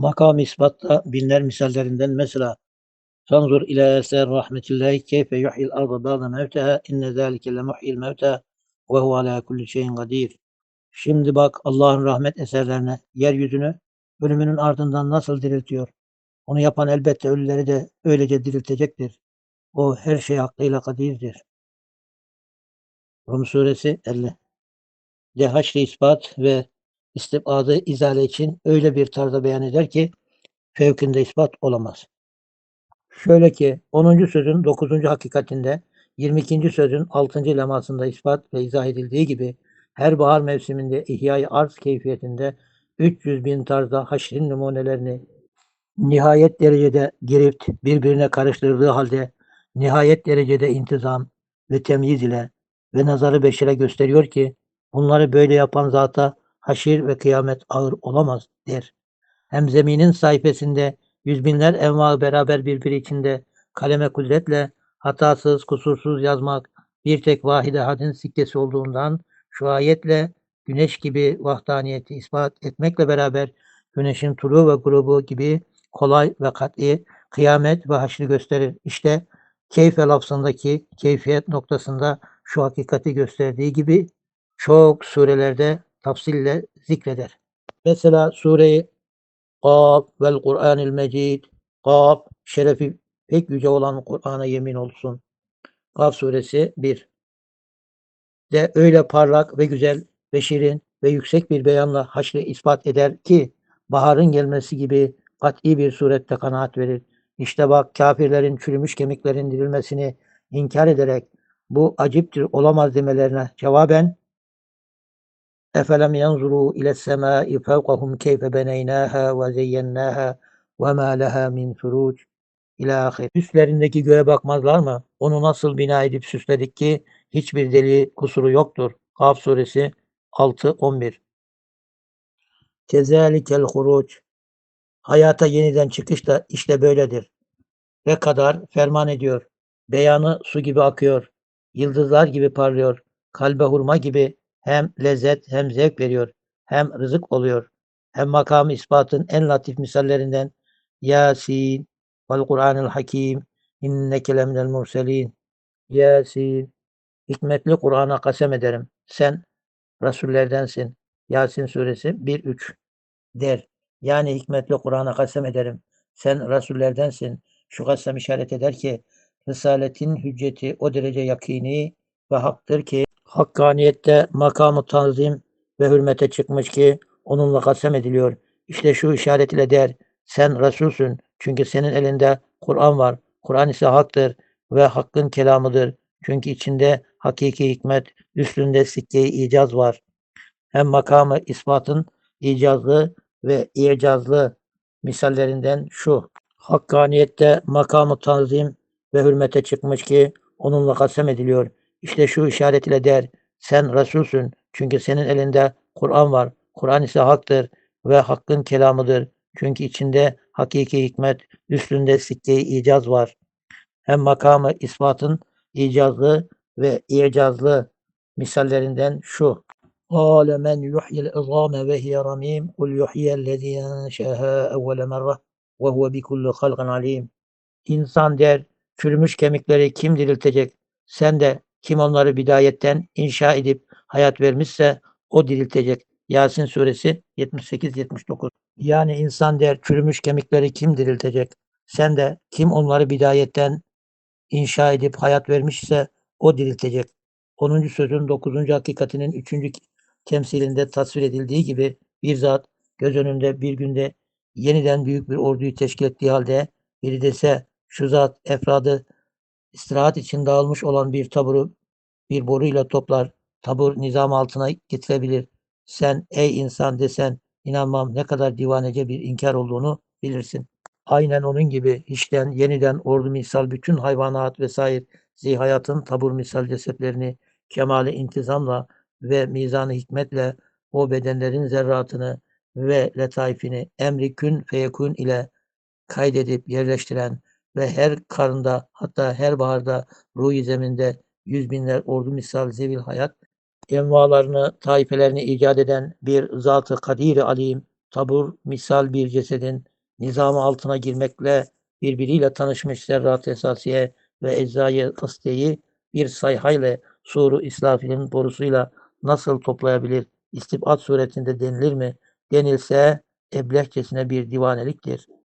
Makam-ı isbatta binler misallerinden mesela Fanzur ila eser rahmetillahi keyfe yuhyil arda ba'de mevteha inne zâlike le muhyil mevteha ve huve alâ kulli şeyin kadir. Şimdi bak Allah'ın rahmet eserlerine, yeryüzünü ölümünün ardından nasıl diriltiyor. Onu yapan elbette ölüleri de öylece diriltecektir. O her şey hakkıyla kadirdir. Rum suresi 50. De haşri ispat ve istibadı izale için öyle bir tarzda beyan eder ki fevkinde ispat olamaz. Şöyle ki 10. sözün 9. hakikatinde 22. sözün 6. lemasında ispat ve izah edildiği gibi her bahar mevsiminde ihya arz keyfiyetinde 300 bin tarzda haşrin numunelerini nihayet derecede girift birbirine karıştırdığı halde nihayet derecede intizam ve temyiz ile ve nazarı beşere gösteriyor ki bunları böyle yapan zata haşir ve kıyamet ağır olamaz der. Hem zeminin sayfasında yüz binler enva beraber birbiri içinde kaleme kudretle hatasız kusursuz yazmak bir tek vahide hadin sikkesi olduğundan şu ayetle güneş gibi vahdaniyeti ispat etmekle beraber güneşin tulu ve grubu gibi kolay ve kat'i kıyamet ve haşri gösterir. İşte keyfe lafzındaki keyfiyet noktasında şu hakikati gösterdiği gibi çok surelerde tafsille zikreder. Mesela sureyi Kaf vel Kur'anil Mecid Kaf şerefi pek yüce olan Kur'an'a yemin olsun. Kaf suresi 1 de öyle parlak ve güzel ve şirin ve yüksek bir beyanla haşri ispat eder ki baharın gelmesi gibi kat'i bir surette kanaat verir. İşte bak kafirlerin çürümüş kemiklerin dirilmesini inkar ederek bu aciptir olamaz demelerine cevaben İle semai fevkahum keyfe beneynâhâ ve zeyyennâhâ ve mâ lehâ min furuc ila ahir. Üstlerindeki göğe bakmazlar mı? Onu nasıl bina edip süsledik ki hiçbir deli kusuru yoktur. Kaf suresi 6-11 Kezalikel huruc Hayata yeniden çıkış da işte böyledir. Ve kadar ferman ediyor. Beyanı su gibi akıyor. Yıldızlar gibi parlıyor. Kalbe hurma gibi hem lezzet hem zevk veriyor. Hem rızık oluyor. Hem makam ispatın en latif misallerinden Yasin vel Kur'anil Hakim inneke leminel murselin Yasin hikmetli Kur'an'a kasem ederim. Sen Resullerdensin. Yasin suresi 1-3 der. Yani hikmetli Kur'an'a kasem ederim. Sen Resullerdensin. Şu kasem işaret eder ki Risaletin hücceti o derece yakini ve haktır ki hakkaniyette makamı tanzim ve hürmete çıkmış ki onunla kasem ediliyor. İşte şu işaret ile der. Sen Resulsün. Çünkü senin elinde Kur'an var. Kur'an ise haktır ve hakkın kelamıdır. Çünkü içinde hakiki hikmet, üstünde sikke-i icaz var. Hem makamı ispatın icazlı ve icazlı misallerinden şu. Hakkaniyette makamı tanzim ve hürmete çıkmış ki onunla kasem ediliyor. İşte şu işaret ile der. Sen Resulsün. Çünkü senin elinde Kur'an var. Kur'an ise haktır ve hakkın kelamıdır. Çünkü içinde hakiki hikmet, üstünde sikke-i icaz var. Hem makamı ispatın icazlı ve icazlı misallerinden şu. قال من يحيي العظام وهي رميم قل يحيي الذي أنشأها أول مرة وهو بكل خلق عليم İnsan der, çürümüş kemikleri kim diriltecek? Sen de kim onları bidayetten inşa edip hayat vermişse o diriltecek. Yasin suresi 78-79 Yani insan der, çürümüş kemikleri kim diriltecek? Sen de kim onları bidayetten inşa edip hayat vermişse o diriltecek. 10. sözün 9. hakikatinin 3. temsilinde tasvir edildiği gibi bir zat göz önünde bir günde yeniden büyük bir orduyu teşkil ettiği halde biri dese şu zat efradı istirahat için dağılmış olan bir taburu bir boruyla toplar, tabur nizam altına getirebilir. Sen ey insan desen inanmam ne kadar divanece bir inkar olduğunu bilirsin. Aynen onun gibi hiçten yeniden ordu misal bütün hayvanat vesaire zihayatın tabur misal cesetlerini kemali intizamla ve mizanı hikmetle o bedenlerin zerratını ve letaifini emri kün feyekun ile kaydedip yerleştiren ve her karında hatta her baharda ruh zeminde yüz binler ordu misal zevil hayat envalarını, taifelerini icat eden bir zatı kadir alim tabur misal bir cesedin nizamı altına girmekle birbiriyle tanışmış zerrat esasiye ve eczayı ısteyi bir sayhayla suru islafinin borusuyla nasıl toplayabilir? İstibat suretinde denilir mi? Denilse eblehçesine bir divaneliktir.